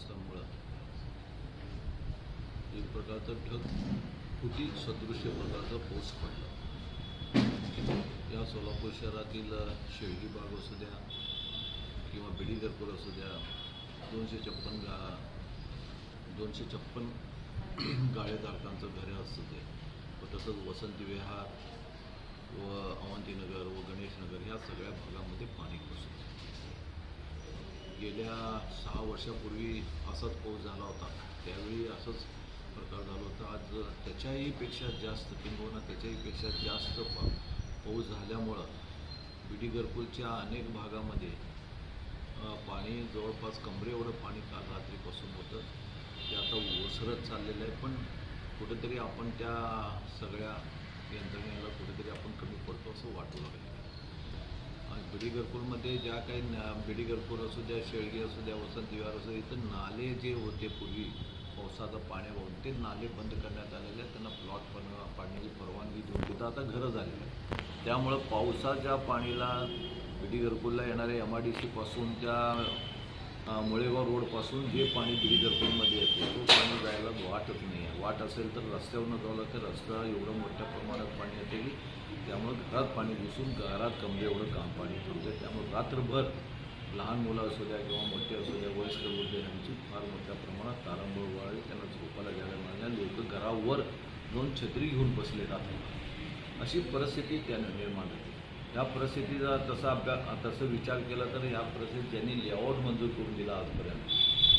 असल्यामुळं एक प्रकारचा ढग फुटी सदृश्य प्रकारचा पाऊस पडला. या सोलापूर शहरातील शेळगी बाग असू द्या किंवा बिडी घरपूर असू द्या दोनशे छप्पन गा दोनशे छप्पन गाळेधारकांचं घरे असतं ते व तसंच वसंती विहार व अवंतीनगर व गणेशनगर ह्या सगळ्या भागामध्ये पाणी घुसतं गेल्या सहा वर्षापूर्वी असाच पाऊस झाला होता. त्यावेळी असंच प्रकार झाला होता. आज त्याच्याहीपेक्षा जास्त किंबहुना त्याच्याही पेक्षा जास्त पा पाऊस झाल्यामुळं बिडी घरकुलच्या अनेक भागामध्ये पाणी जवळपास कमरे एवढं पाणी काल रात्रीपासून होतं. ते आता ओसरत चाललेलं आहे. पण कुठेतरी आपण त्या सगळ्या यंत्रणेला कुठेतरी आपण कमी पडतो असं वाटू लागलं बीडी घरकुलमध्ये ज्या काही न बिडी असू द्या शेळगी असू द्या वसंत विहार असू द्या इथं नाले जे होते पूर्वी पावसाचं पाणी वाहून ते नाले बंद करण्यात आलेले आहेत. त्यांना प्लॉट पण पाण्याची परवानगी देऊन. तिथं आता घरं झालेलं आहेत. त्यामुळं पावसाच्या पाणीला बीडी घरकुलला येणाऱ्या एम आय डी सीपासून त्या मुळेगाव रोडपासून जे पाणी गिरीदर्पणमध्ये येते. तो पाणी जायला वाटच नाही आहे. वाट असेल तर रस्त्यावरनं जावं लागतं. रस्ता एवढं मोठ्या प्रमाणात पाणी येते की त्यामुळं घरात पाणी घुसून घरात कमरे एवढं काम पाणी थांबतं म्हणजे त्यामुळे रात्रभर लहान मुलं असू द्या किंवा मोठे असू द्या वयस्कर मुद्दे यांची फार मोठ्या प्रमाणात तारांबळ वाळली त्यांना झोपायला घ्यायला मिळाल्या लोक घरावर दोन छत्री घेऊन बसले जातात अशी परिस्थिती त्यानं निर्माण झाली या परिस्थितीचा तसा अभ्यास तसं विचार केला तर ह्या परिस्थितीत ज्यांनी लेआउट मंजूर करून दिला आजपर्यंत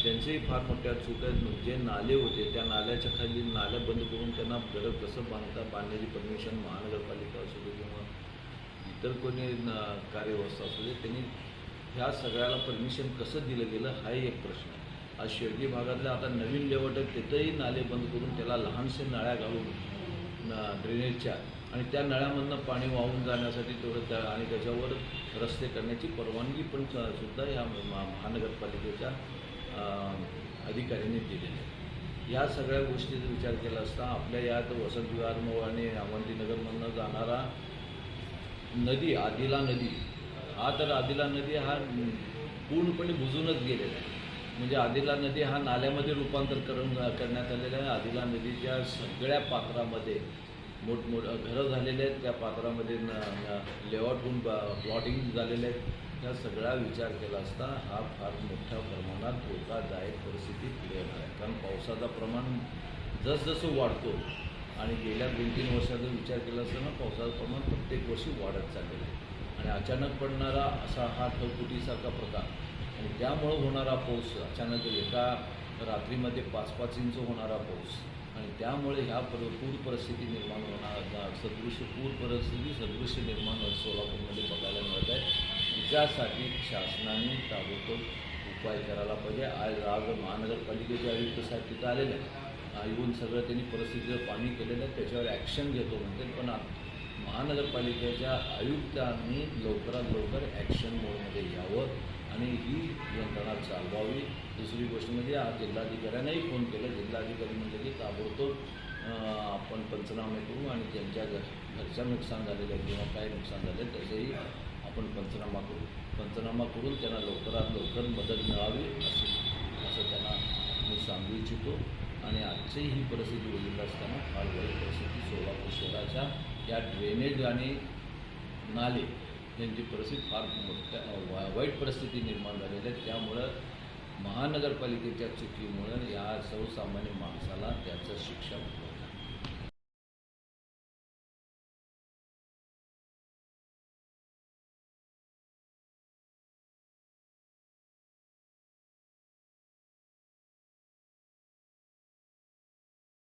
त्यांचेही फार मोठ्या चूक आहेत. जे नाले होते त्या नाल्याच्या खाली नाल्या बंद करून त्यांना घरं कसं बांधता बांधण्याची परमिशन महानगरपालिका असू दे किंवा इतर कोणी कार्यव्यवस्था असू दे त्यांनी ह्या सगळ्याला परमिशन कसं दिलं गेलं हाही एक प्रश्न आहे. आज शेळकी भागातल्या आता नवीन लेवट आहे तिथंही नाले बंद करून त्याला लहानसे नळ्या घालून ड्रेनेजच्या आणि त्या नळ्यामधनं पाणी वाहून जाण्यासाठी तेवढं त्या आणि त्याच्यावर रस्ते करण्याची परवानगी पण सुद्धा या महा- महानगरपालिकेच्या अधिकाऱ्यांनी दिलेली आहे. या सगळ्या गोष्टीचा विचार केला असता आपल्या यात वसंत विहार मोह आणि अवंतीनगरमधनं जाणारा नदी आदिला नदी हा तर आदिला नदी हा पूर्णपणे बुजूनच गेलेला आहे. म्हणजे आदिला नदी हा नाल्यामध्ये रूपांतर करून करण्यात आलेला आहे. आदिला नदीच्या सगळ्या पात्रामध्ये मोठमोठ घरं झालेले आहेत. त्या पात्रामध्ये लेआउट होऊन प्लॉटिंग झालेले आहेत. ह्या सगळा विचार केला असता हा फार मोठ्या प्रमाणात धोकादायक परिस्थिती पुढे येणार आहे. कारण पावसाचं प्रमाण जसजसं वाढतो आणि गेल्या दोन तीन वर्षाचा विचार केला असताना पावसाचं प्रमाण प्रत्येक वर्षी वाढत चाललेलं आहे. आणि अचानक पडणारा असा हा ठवकुटीसारखा प्रकार आणि त्यामुळं होणारा पाऊस अचानक एका रात्रीमध्ये पाच पाच इंच होणारा पाऊस आणि त्यामुळे ह्या पर पूर परिस्थिती निर्माण होणार सदृश्य पूर परिस्थिती सदृश्य निर्माण सोलापूरमध्ये बघायला मिळत आहे. तिच्यासाठी शासनाने ताबडतोब उपाय करायला पाहिजे. आज आज महानगरपालिकेचे आयुक्त साहेब तिथं आलेले येऊन सगळं त्यांनी परिस्थितीचं पाणी केलेलं आहे. त्याच्यावर ॲक्शन घेतो म्हणते. पण महानगरपालिकेच्या आयुक्तांनी लवकरात लवकर ॲक्शन मोडमध्ये यावं. आणि ही यंत्रणा चालवावी. दुसरी गोष्ट म्हणजे आज जिल्हाधिकाऱ्यांनाही फोन केला. जिल्हाधिकारी म्हणजे की ताबडतोब आपण पंचनामे करू आणि त्यांच्या घर घरचं नुकसान झालेलं आहे किंवा काय नुकसान झालं आहे त्याचंही आपण पंचनामा करू. पंचनामा करून त्यांना लवकरात लवकर मदत मिळावी असे असं त्यांना मी सांगू इच्छितो. आणि आजची ही परिस्थिती बघितली असताना फार वाईट परिस्थिती सोलापूर शहराच्या या ड्रेनेज आणि नाले यांची परिस्थिती फार मोठ्या वा- वाईट परिस्थिती निर्माण झालेली आहे. त्यामुळं महानगरपालिकेच्या चुकीमुळं या सर्वसामान्य माणसाला त्याचं होतं